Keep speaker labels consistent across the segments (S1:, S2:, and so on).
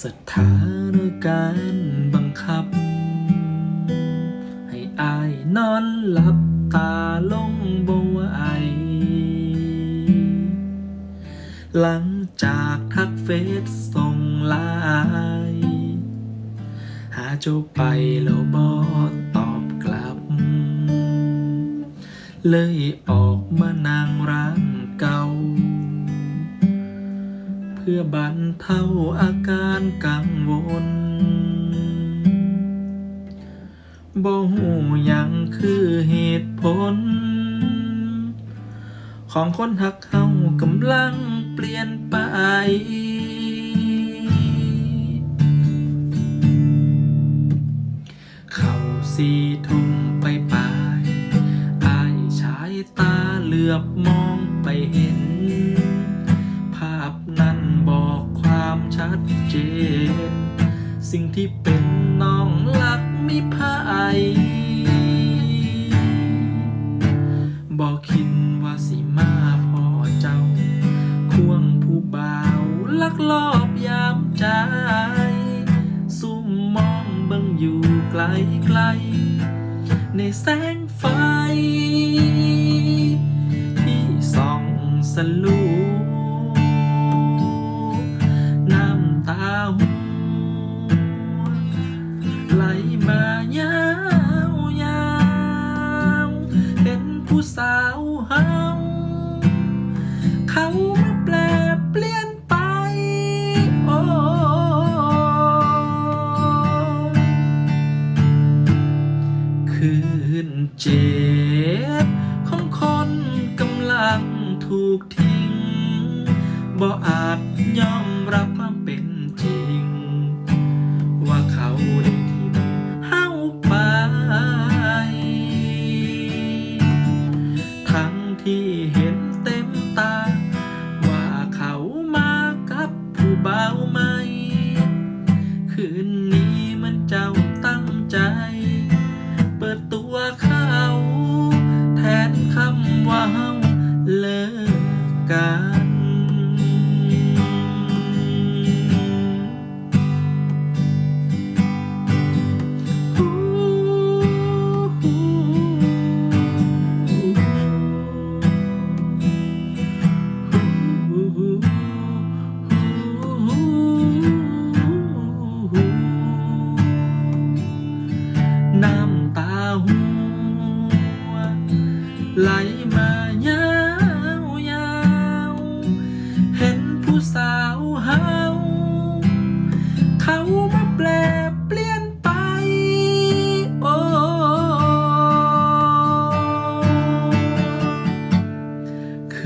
S1: สถานการบังคับ ให้อายนอนหลับตาลงบ่ไหวหลังจากทักเฟซส่งไลน์หาเจ้าไปแล้วบอตอบกลับ เลยออกมานางร้านเก่า พื่อบรรเทาอาการกังวลบ่หูยังคือเหตุผล ของคนหักเขากำลังเปลี่ยนไป เข้าสีทุ่มไปไปอายชายตาเหลือบม ดเจน สิ่งที่เป็นน้องรักมิพายบอกคิดว่าสิมาพอเจ้า ควงผู้บ่าวลักลอบยามใจซุ่มมองเบิ่งอยู่ไกลไกลๆในแสงไฟ ที่ส่องสลัว เจ็บของคนกำลังถูกทิ้งบ่อาจยอมรับความ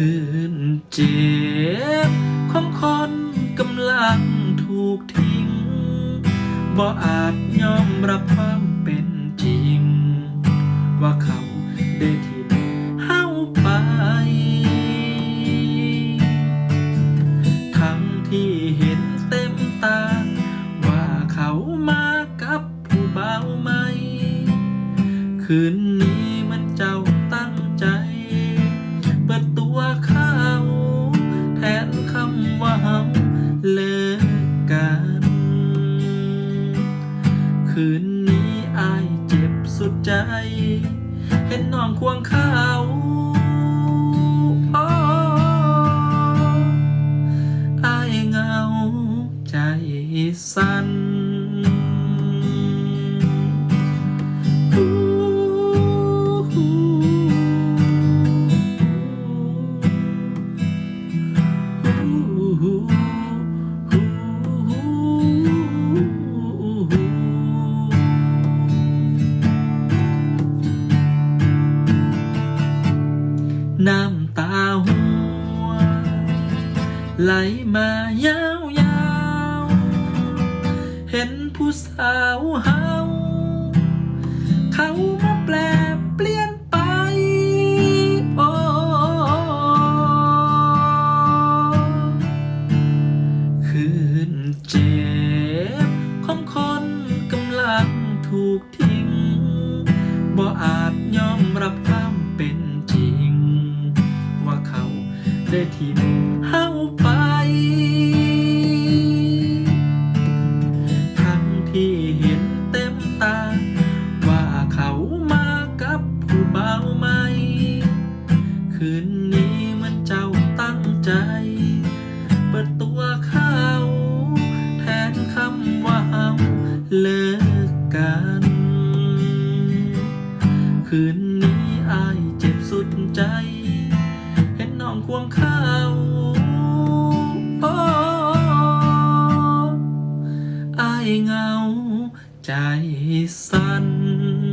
S1: คืนเจ็บของคนกำลังถูกทิ้ง บ่อาจยอมรับความเป็นจริง ว่าเขาได้ทิ้งเฮาไป ทั้งที่เห็นเต็มตา ว่าเขามากับผู้บ่าวใหม่คืนนี้มัน เห็น ไหลมายาวยาวเห็นผู้สาวเฮาเขามาแปลเปลี่ยนไปโอ้คืนเจ็บของคนกำลังถูกทิ้งบ่อาจยอมรับ কি mm-hmm.